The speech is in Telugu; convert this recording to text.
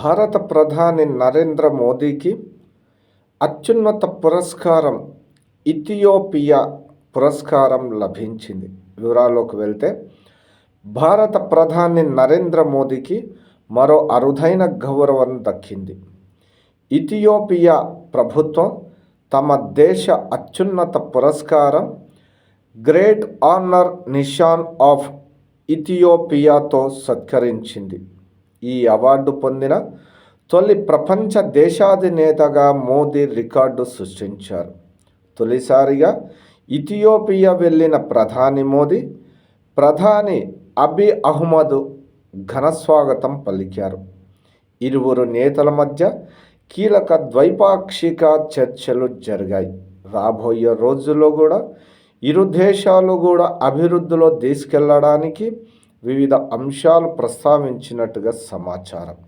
భారత ప్రధాని నరేంద్ర మోదీకి అత్యున్నత పురస్కారం ఇథియోపియా పురస్కారం లభించింది. వివరాల్లోకి వెళ్తే భారత ప్రధాని నరేంద్ర మోదీకి మరో అరుదైన గౌరవం దక్కింది. ఇథియోపియా ప్రభుత్వం తమ దేశ అత్యున్నత పురస్కారం గ్రేట్ ఆనర్ నిషాన్ ఆఫ్ ఇథియోపియాతో సత్కరించింది. ఈ అవార్డు పొందిన తొలి ప్రపంచ దేశాధినేతగా మోదీ రికార్డు సృష్టించారు. తొలిసారిగా ఇథియోపియా వెళ్ళిన ప్రధాని మోదీ ప్రధాని అబి అహ్మద్ ఘనస్వాగతం పలికారు. ఇరువురు నేతల మధ్య కీలక ద్వైపాక్షిక చర్చలు జరిగాయి. రాబోయే రోజుల్లో కూడా ఇరు దేశాలు కూడా అభివృద్ధిలో తీసుకెళ్ళడానికి వివిధ అంశాలు ప్రస్తావించినట్టుగా సమాచారం.